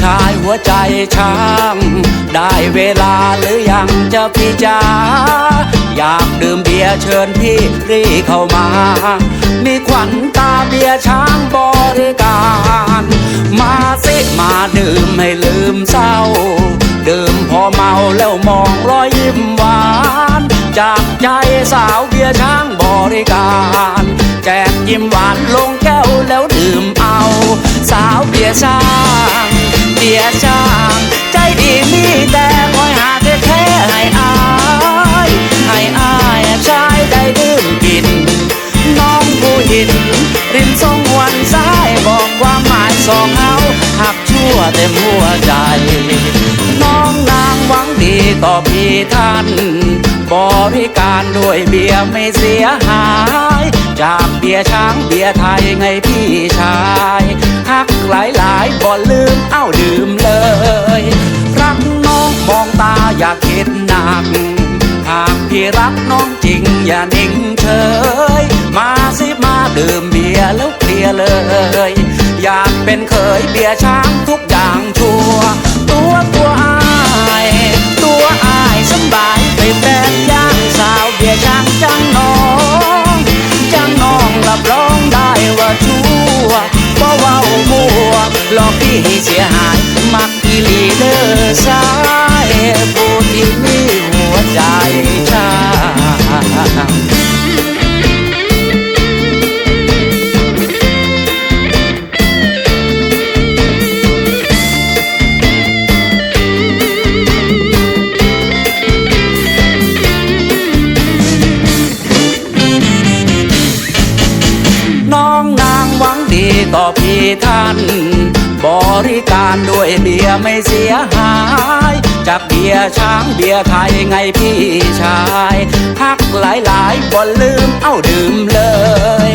ชายหัวใจช้างได้เวลาหรือยังจะพี่จ๋าอยากดื่มเบียร์เชิญพี่รีเข้ามา มีขวัญตาเบียร์ช้างบริการ มาสิมาดื่มให้ลืมเศร้า ดื่มพอเมาแล้วมองรอยยิ้มหวาน จากใจสาวเบียร์ช้างบริการแจกยิ้มหวานลงแก้วแล้วดื่มเอา สาวเบียร์ช้าง เบียช้าง ใจดีมีแต่คอยหาเทแค่ให้อาย ให้อายชายได้ดื่มกิน น้องผู้หิน ริมทรงวันซ้ายบอกความหมายสองเฮาหักชั่วเต็มหัวใจ น้องนางหวังดีต่อพี่ท่าน บริการด้วยเบียร์ไม่เสียหาย จากเบียร์ช้างเบียร์ไทยไงพี่ชายหักหลายหลายบ่ลืมเอ้าดื่มเลยรักน้องมองตาอย่าคิดหนัก หากพี่รักน้องจริงอย่านิ่งเฉย มาสิมาดื่มเบียร์แล้วเคลียร์เลย อยากเป็นเคยเบียร์ช้างทุก ว่าชั่วร์บ่เว้ามัวหลอกพี่ให้เสียหาย มักอีหลีเดอร์สา ต่อพี่ท่าน บริการด้วยเบียร์ไม่เสียหาย จากเบียร์ช้างเบียร์ไทยไงพี่ชายฮักหลายหลายบ่ลืมเอ้าดื่มเลย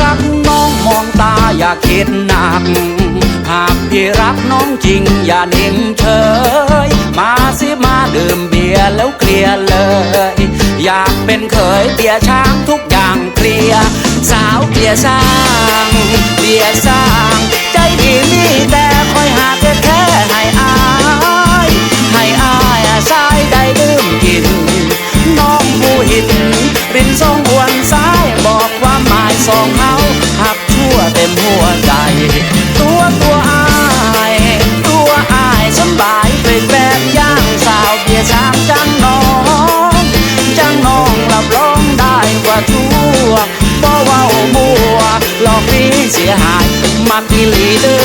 รักน้องมองตาอย่าคิดหนัก หากพี่รักน้องจริงอย่านิ่งเฉย มาสิมาดื่มเบียร์แล้วเคลียร์เลย อยากเป็นเคยเบียร์ช้างทุกอย่างเคลียร์ สาวเบียร์สร้างเบียร์สร้าง ใจดีมีแต่คอยหาแค่แค่ให้อายให้อายสายได้ดื่มกิน น้องผู้หินรินทรงอวนซ้ายบอกว่าหมายสองเฮาหักชั่วเต็มหัวใจ มักอีหลีเด